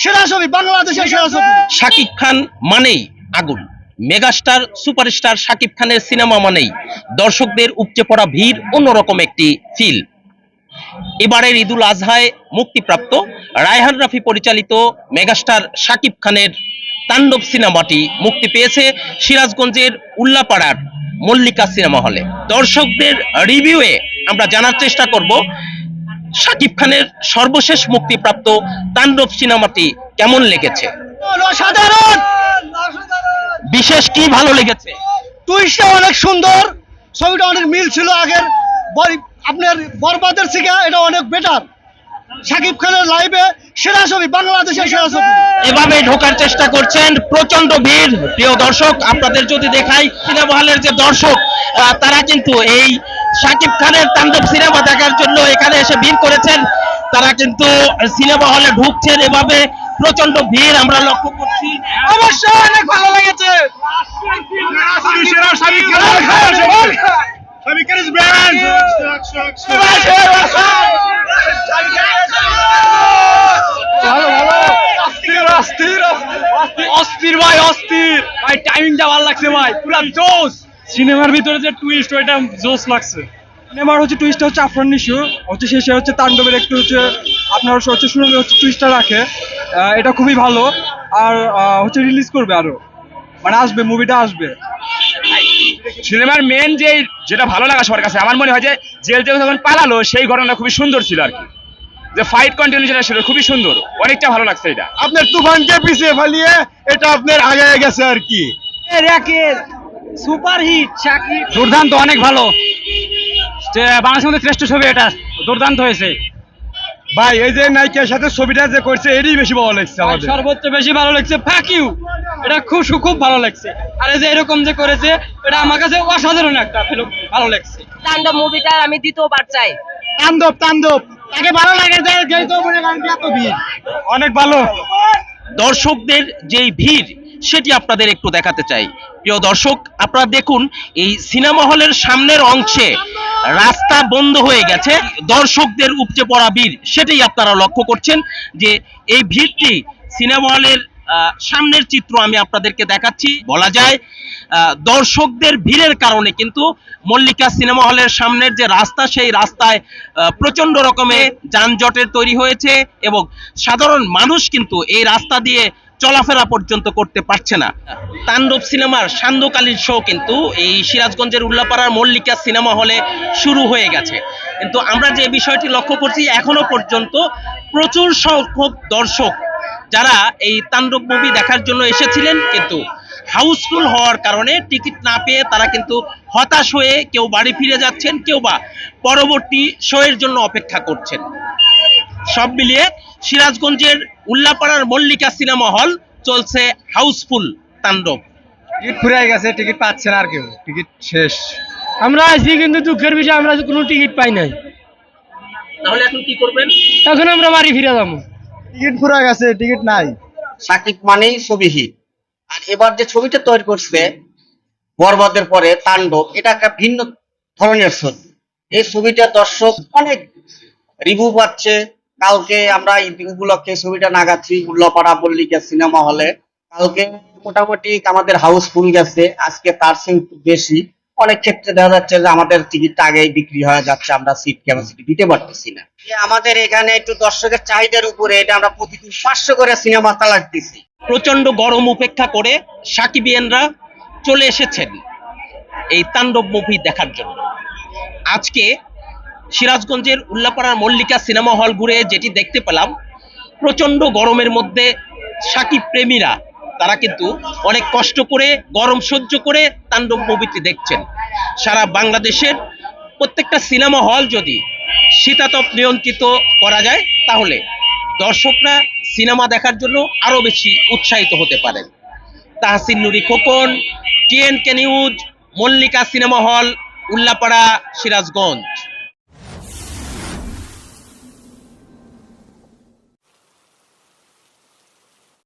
সেরা ছবি বাংলাদেশের সেরা ছবি শাকিব খান মানেই আগুন। মেগাস্টার সুপারস্টার শাকিব খানের সিনেমা মানেই দর্শকদের উপচে পড়া ভিড় অন্যরকম একটি ফিল। এবারের ঈদুল আজহায় মুক্তিপ্রাপ্ত রায়হান রাফি পরিচালিত মেগাস্টার শাকিব খানের তাণ্ডব সিনেমাটি মুক্তি পেয়েছে সিরাজগঞ্জের উল্লাপাড়ার মল্লিকা সিনেমা হলে। দর্শকদের রিভিউয়ে আমরা জানার চেষ্টা করব শাকিব খানের সর্বশেষ মুক্তিপ্রাপ্ত তাণ্ডব সিনেমাটি কেমন লেগেছে? অসাধারণ! বিশেষ কি ভালো লেগেছে? টুইস্টটা অনেক সুন্দর। ছবিটা অনেক মিল ছিল আগের। আপনার বরবাদের থেকে এটা অনেক বেটার শাকিব খানের লাইভে সেরা ছবি বাংলাদেশের সেরা ছবি। এভাবে ঢোকার চেষ্টা করছেন প্রচণ্ড ভিড়। প্রিয় দর্শক আপনাদের যদি দেখাই সিনেমা হলের যে দর্শক তারা কিন্তু এই শাকিব খানের তাণ্ডব সিনেমা দেখার জন্য এখানে এসে ভিড় করেছেন। তারা কিন্তু সিনেমা হলে ঢুকছেন এভাবে। প্রচণ্ড ভিড় আমরা লক্ষ্য করছি। অবশ্যই অনেক ভালো লেগেছে। অস্থির ভাই অস্থির। ভাই টাইমিংটা ভালো লাগছে ভাই। পুরা জোস সিনেমার ভিতরে যে টুইস্ট ওইটা জোস লাগছে। সিনেমার হচ্ছে টুইস্টটা হচ্ছে আফরান নিশু হচ্ছে শেষে হচ্ছে তাণ্ডবের একটু হচ্ছে আপনার হচ্ছে শুরুতে হচ্ছে টুইস্টটা রাখে। এটা খুবই ভালো। আর হচ্ছে রিলিজ করবে আরও। মানে আসবে মুভিটা আসবে। সিনেমার মেন যে যেটা ভালো লাগা সবার কাছে আমার মনে হয় যে জেল থেকে যখন পালালো সেই ঘটনা খুবই সুন্দর ছিল আর কি। যে ফাইট কন্টিনিউ যেটা ছিল খুবই সুন্দর। অনেকটা ভালো লাগছে এটা। আপনার তুফানকে পিছিয়ে ফেলিয়ে এটা আপনার আগে গেছে আর কি। সুপার হিট শাকিব দুর্দান্ত অনেক ভালো বাংলাদেশের মধ্যে শ্রেষ্ঠ ছবি এটা দুর্দান্ত হয়েছে ভাই এই যে নায়িকার সাথে ছবিটা যে করছে এটাই বেশি ভালো লাগছে আমাদের সর্বোচ্চ বেশি ভালো লাগছে ফাক ইউ এটা খুব খুব ভালো লাগছে আর এই যে এরকম যে করেছে এটা আমার কাছে অসাধারণ একটা film, ভালো লাগছে তাণ্ডব মুভিটা আমি দ্বিতীয়বার চাই তান্দব তান্দব তাকে ভালো লাগে যে যেহেতু মনে করেন এত ভিড় অনেক ভালো দর্শকদের যেই ভিড় সেটি আপনাদের একটু দেখাতে চাই। প্রিয় দর্শক, আপনারা দেখুন, এই সিনেমা হলের সামনের অংশে রাস্তা বন্ধ হয়ে গেছে। দর্শকদের উপচে পড়া ভিড়, সেটাই আপনারা লক্ষ্য করছেন যে এই ভিড়টি সিনেমা হলের সামনের চিত্র আমি আপনাদেরকে দেখাচ্ছি। বলা যায় দর্শকদের ভিড়ের কারণে কিন্তু মল্লিকা সিনেমা হলের সামনের যে রাস্তা, সেই রাস্তায় প্রচণ্ড রকমের যানজটের তৈরি হয়েছে এবং সাধারণ মানুষ কিন্তু এই রাস্তা দিয়ে চলাফেরা পর্যন্ত করতে পারছে না। তাণ্ডব সিনেমার সান্ধ্যকালীন শো কিন্তু এই সিরাজগঞ্জের উল্লাপাড়ার মল্লিকা সিনেমা হলে শুরু হয়ে গেছে। কিন্তু আমরা যে বিষয়টি লক্ষ্য করছি এখনও পর্যন্ত প্রচুর সংখ্যক দর্শক যারা এই তাণ্ডব মুভি দেখার জন্য এসেছিলেন কিন্তু হাউসফুল হওয়ার কারণে টিকিট না পেয়ে তারা কিন্তু হতাশ হয়ে কেউ বাড়ি ফিরে যাচ্ছেন কেউ বা পরবর্তী শো এর জন্য অপেক্ষা করছেন। সব মিলিয়ে সিরাজগঞ্জের উল্লাপাড়ার মল্লিকা সিনেমা হল চলছে হাউসফুল তাণ্ডব। টিকিট ফুরাই গেছে টিকিট পাচ্ছে না আর কেউ। টিকিট শেষ। আমরা আছি কিন্তু দুঃখের বিষয় আমরা কোনো টিকিট পাই নাই। তাহলে এখন কি করবেন? এখন আমরা বাড়ি ফিরে যাব। টিকিট ফুরা গেছে টিকিট নাই। সাকিব মানেই ছবি হিট আর এবার যে ছবিটা তৈরি করছে বরবাদের পরে তাণ্ডব এটা একটা ভিন্ন ধরনের ছবি। এই ছবিটা দর্শক অনেক রিভিউ পাচ্ছে কালকে আমরা ঈদ উপলক্ষে ছবিটা নাগাচ্ছি উল্লাপাড়া মল্লিকা সিনেমা হলে। কালকে মোটামুটি আমাদের হাউসফুল গেছে, আজকে তার বেশি। অনেক ক্ষেত্রে দেখা যাচ্ছে যে আমাদের টিকিটটা আগেই বিক্রি হয়ে যাচ্ছে, আমরা সিট ক্যাপাসিটি দিতে পারতেছি না। আমাদের এখানে একটু দর্শকের চাহিদার উপরে এটা আমরা প্রতিদিন পাঁচশো করে সিনেমা তালাক দিছি প্রচণ্ড গরম উপেক্ষা করে সাকিবিয়ানরা চলে এসেছেন এই তাণ্ডব মুভি দেখার জন্য। আজকে সিরাজগঞ্জের উল্লাপাড়ার মল্লিকা সিনেমা হল ঘুরে যেটি দেখতে পেলাম প্রচণ্ড গরমের মধ্যে সাকিব প্রেমীরা, তারা কিন্তু অনেক কষ্ট করে, গরম সহ্য করে তাণ্ডব মুভিটি দেখছেন। সারা বাংলাদেশের প্রত্যেকটা সিনেমা হল যদি শীতাতপ নিয়ন্ত্রিত করা যায়, তাহলে দর্শকরা সিনেমা দেখার জন্য আরও বেশি উৎসাহিত হতে পারেন। Tahsin Nuri Khokon, TNK news, Mallika cinema hall, Ullapara, Sirajganj.